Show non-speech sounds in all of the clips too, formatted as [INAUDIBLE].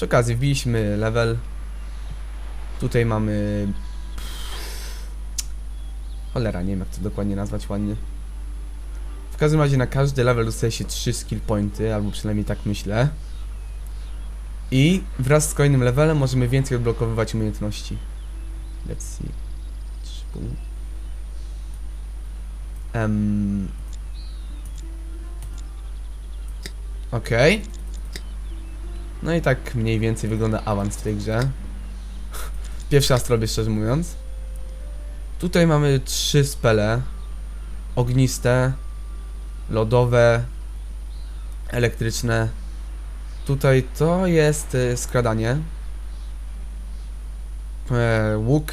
Przy okazji wbiliśmy level. Tutaj mamy... Cholera, nie wiem jak to dokładnie nazwać ładnie. W każdym razie na każdy level dostaje się 3 skill pointy, albo przynajmniej tak myślę. I wraz z kolejnym levelem możemy więcej odblokowywać umiejętności. Let's see. Trzy pół. Em. Okej. No i tak mniej więcej wygląda awans w tej grze. Pierwszy raz robię szczerze mówiąc. Tutaj mamy trzy spele. Ogniste, lodowe, elektryczne. Tutaj to jest y, skradanie. E, łuk.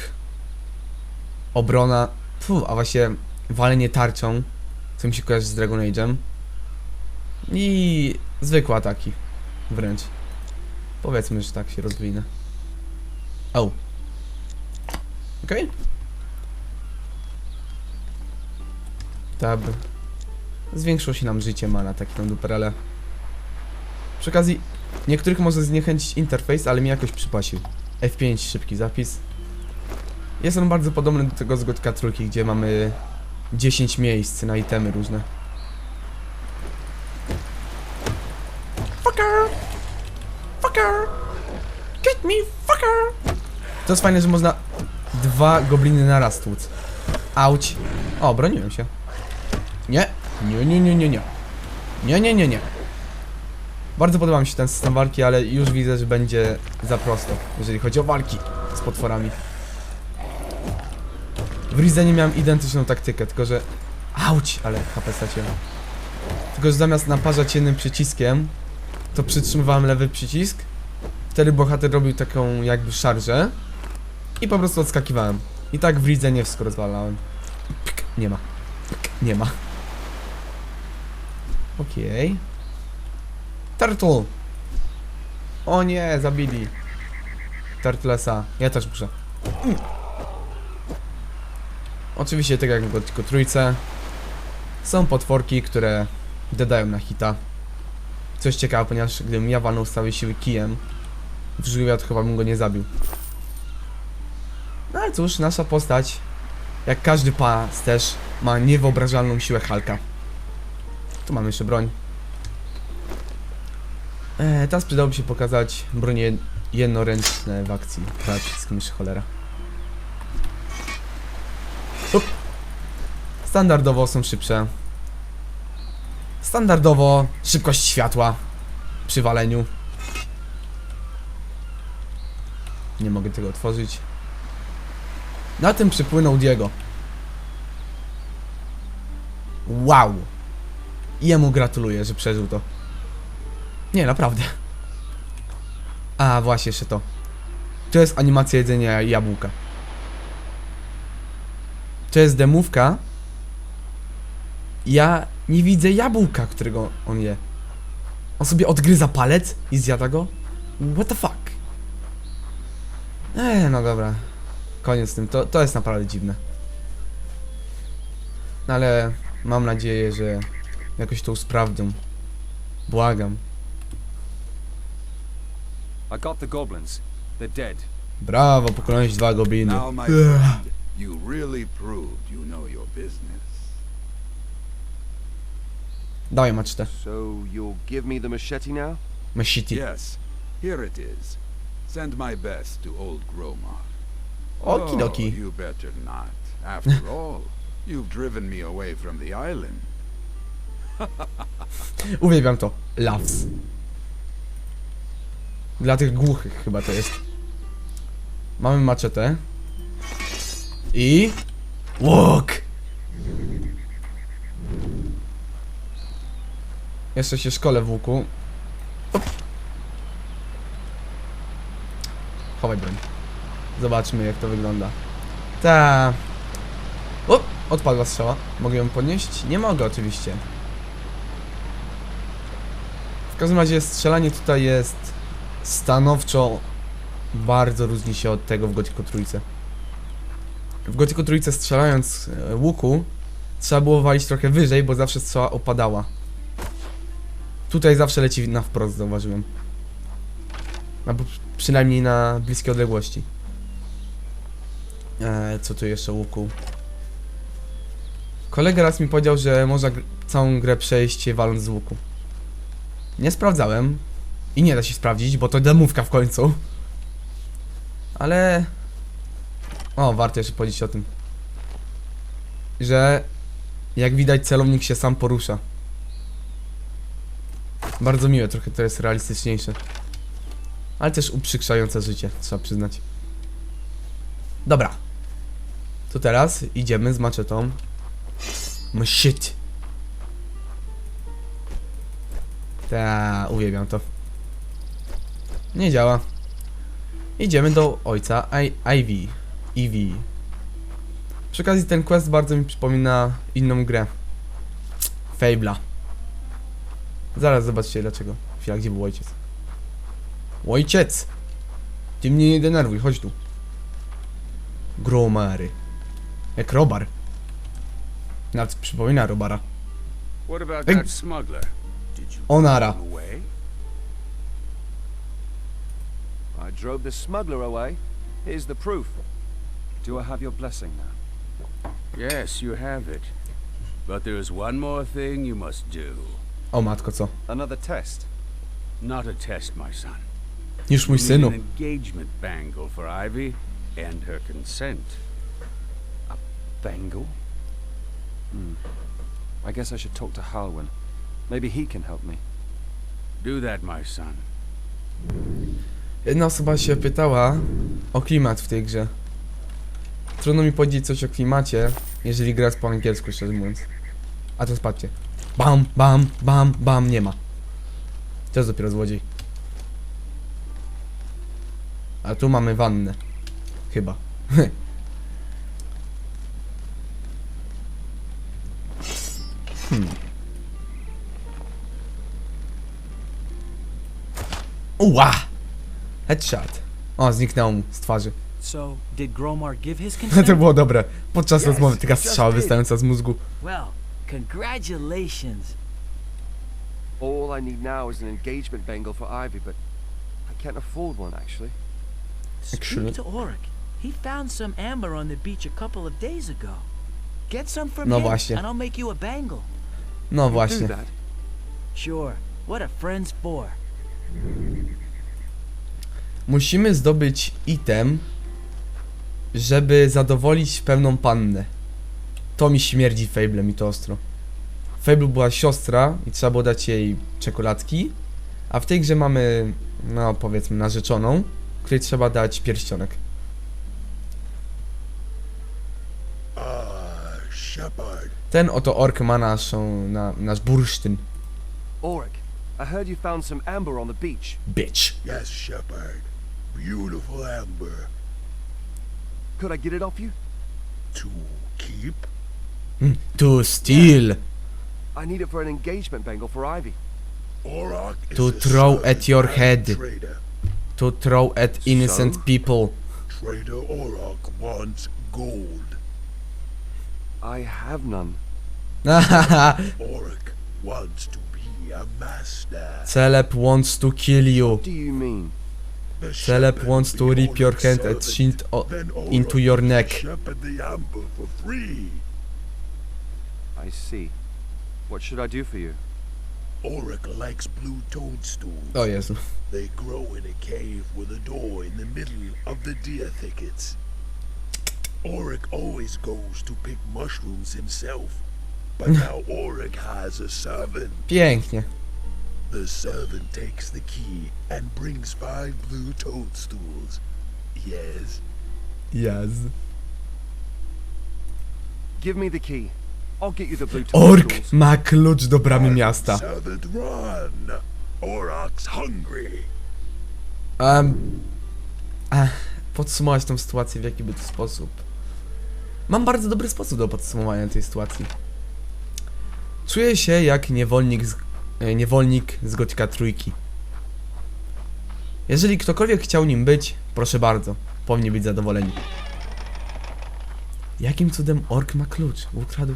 Obrona. Fu, a właśnie walenie tarczą. Co mi się kojarzy z Dragon Age'em. I zwykłe ataki. Wręcz. Powiedzmy, że tak się rozwinę. O. Okej. Tab. Zwiększyło się nam życie ma na takim duperele. Przy okazji, niektórych może zniechęcić interfejs, ale mi jakoś przypłacił. F5, szybki zapis. Jest on bardzo podobny do tego z Trójki, gdzie mamy 10 miejsc na itemy różne. Get me, fucker! To jest fajne, że można dwa gobliny na raz tłuc. Auć. O, broniłem się. Nie. Nie, nie, nie, nie, nie. Nie, nie, nie, nie. Bardzo podoba mi się ten system walki, ale już widzę, że będzie za prosto, jeżeli chodzi o walki z potworami. W Rizenie miałem identyczną taktykę, tylko że... Auć, ale HP straciłem. Tylko, że zamiast naparzać jednym przyciskiem, to przytrzymywałem lewy przycisk. Wtedy bohater robił taką jakby szarżę. I po prostu odskakiwałem. I tak w Rizenie wszystko rozwalałem. Pik, nie ma. Pik, nie ma. Okej. Turtle! O nie, zabili. Turtlesa. Ja też muszę. Mm. Oczywiście, tak jak w Gothicu trójce, są potworki, które dodają na hita. Coś ciekawe, ponieważ gdybym ja walnął z siły kijem w to chyba bym go nie zabił. No ale cóż, nasza postać, jak każdy pas też, ma niewyobrażalną siłę Halka. Tu mamy jeszcze broń. E, teraz przydałoby się pokazać bronie jednoręczne w akcji. Przede wszystkim jeszcze cholera. Up. Standardowo są szybsze. Standardowo szybkość światła przy waleniu. Nie mogę tego otworzyć. Na tym przypłynął Diego. Wow. Jemu gratuluję, że przeżył to. Nie, naprawdę. A, właśnie jeszcze to. To jest animacja jedzenia jabłka. To jest demówka. Ja nie widzę jabłka, którego on je. On sobie odgryza palec i zjada go? What the fuck? Eee, no dobra. Koniec z tym. To, to jest naprawdę dziwne. No ale mam nadzieję, że jakoś to usprawnią. Błagam. I got the goblins. They're dead. Brawo, pokonałeś dwa gobliny. Now, my friend, you really proved you know your business. Dawaj maczetę. So you'll give me the machete now? Machete. Yes, here it is. Send my best to old Gromar. Okidoki. Oh, you better not. After [LAUGHS] all, you've driven me away from the island. [LAUGHS] Uwielbiam to. Loves. Dla tych głuchych chyba to jest. Mamy maczetę. I... Łuk! Jeszcze się szkole w łuku. Op. Chowaj broń. Zobaczmy jak to wygląda. Ta. O! Odpadła strzała. Mogę ją podnieść? Nie mogę oczywiście. W każdym razie strzelanie tutaj jest stanowczo bardzo różni się od tego w Gothicu trójce. W Gothicu trójce strzelając e, łuku trzeba było walić trochę wyżej, bo zawsze strzała opadała. Tutaj zawsze leci na wprost, zauważyłem. Albo przynajmniej na bliskie odległości. Eee, co tu jeszcze łuku? Kolega raz mi powiedział, że można gr całą grę przejść waląc z łuku. Nie sprawdzałem. I nie da się sprawdzić, bo to demówka w końcu. Ale... O, warto jeszcze powiedzieć o tym. Że... Jak widać celownik się sam porusza. Bardzo miłe, trochę to jest realistyczniejsze. Ale też uprzykrzające życie, trzeba przyznać. Dobra. To teraz idziemy z maczetą. Mshit. Ta, uwielbiam to. Nie działa. Idziemy do ojca I Ivy. Ivy. Przy okazji ten quest bardzo mi przypomina inną grę. Fabla. Zaraz zobaczcie dlaczego. Chwila, gdzie był ojciec? Ojciec! Ty mnie nie denerwuj, chodź tu. Gromary. Jak robar. Nawet przypomina robara. What about Hey. that smuggler? Did you Onara. away? I drove the smuggler away. Here's the proof. Do I have your blessing now? Yes, you have it. But there's one more thing you must do. O matko, co? Another test. Not a test, my son. Już mój synu. bangle? Hmm. I guess I should talk to Halwyn. Maybe he can help me. Do that, my son. Jedna osoba się pytała o klimat w tej grze. Trudno mi powiedzieć coś o klimacie, jeżeli grać po angielsku, szczerze mówiąc. A to spadcie. Bam, bam, bam, bam, nie ma. Jest dopiero złodziej. A tu mamy wannę. Chyba. hmm. Uła! Headshot. O, zniknęło mu z twarzy. So, did Gromar give his [LAUGHS] to consent? było dobre. Podczas Yes, rozmowy taka strzała wystająca z mózgu. Well, congratulations. All I need now is an engagement bangle for Ivy, but I can't afford one, actually. Excellent. Speak to Oric. He found some amber on the beach a couple of days ago. Get some from No him, właśnie. and I'll make you a bangle. No You właśnie. Do that. Sure. What a friend's for. Musimy zdobyć item, żeby zadowolić pewną pannę. To mi śmierdzi Fable, mi to ostro. W Fable była siostra i trzeba było dać jej czekoladki, a w tej grze mamy, no powiedzmy, narzeczoną, której trzeba dać pierścionek. Ah, Shepard. Ten oto ork ma naszą, na, nasz bursztyn. Oric, I heard you found some amber on the beach. Bitch. Yes, Shepard. Beautiful amber. Could I get it off you? To keep? To steal. I need it for an engagement bangle for Ivy. Is To throw at your head. Traitor. To throw at innocent So? people. Trader Auroch wants gold. I have none. Auroch [LAUGHS] wants to be a master. Celeb wants to kill you. What do you mean? The Celeb wants to rip your Auroch's hand and servant. shield o- Then Auroch into your will neck. Shepherd the amber for free. I see. What should I do for you? Auroch likes blue toadstools. Oh, yes. They grow in a cave with a door in the middle of the deer thickets. Oric always goes to pick mushrooms himself. But [LAUGHS] now Oric has a servant. Pięknie. The servant takes the key and brings five blue toadstools. Yes. Yes. Give me the key. Ork ma klucz do bramy miasta. Um, ach, podsumować tą sytuację w jaki by to sposób. Mam bardzo dobry sposób do podsumowania tej sytuacji. Czuję się jak niewolnik z, e, niewolnik z Gotika Trójki. Jeżeli ktokolwiek chciał nim być, proszę bardzo, powinni być zadowoleni. Jakim cudem ork ma klucz? Ukradł.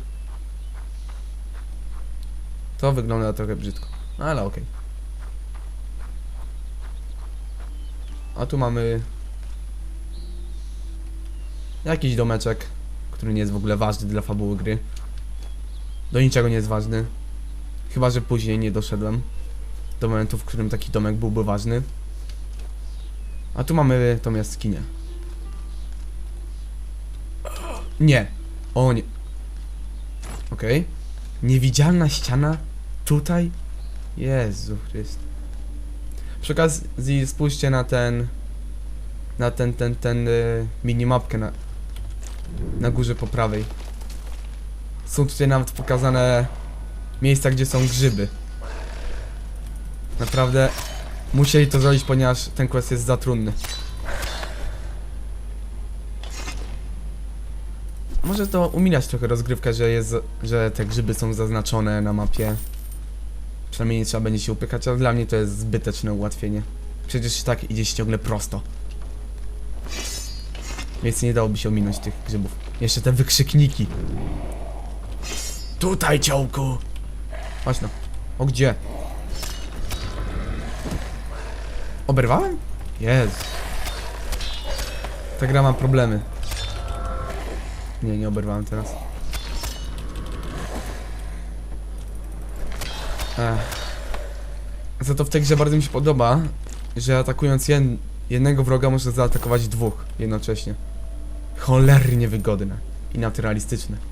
To wygląda trochę brzydko, ale okej. A tu mamy... Jakiś domeczek, który nie jest w ogóle ważny dla fabuły gry. Do niczego nie jest ważny. Chyba, że później nie doszedłem do momentu, w którym taki domek byłby ważny. A tu mamy tą jaskinię. Nie. O nie. Okej. Niewidzialna ściana tutaj? Jezu Chryst. Przy okazji spójrzcie na ten... Na ten, ten, ten y, minimapkę na... Na górze po prawej. Są tutaj nawet pokazane miejsca, gdzie są grzyby. Naprawdę musieli to zrobić, ponieważ ten quest jest za trudny. Może to umilać trochę rozgrywkę, że jest, że te grzyby są zaznaczone na mapie. Przynajmniej nie trzeba będzie się upychać, ale dla mnie to jest zbyteczne ułatwienie. Przecież tak idzie się ciągle prosto. Więc nie dałoby się ominąć tych grzybów. Jeszcze te wykrzykniki. Tutaj, ciołku! Chodź no. O gdzie? Oberwałem? Jezu. Ta gra ma problemy. Nie, nie oberwałem teraz. Ech. Za to w tej grze bardzo mi się podoba, że atakując jed jednego wroga można zaatakować dwóch jednocześnie. Cholernie wygodne i naturalistyczne.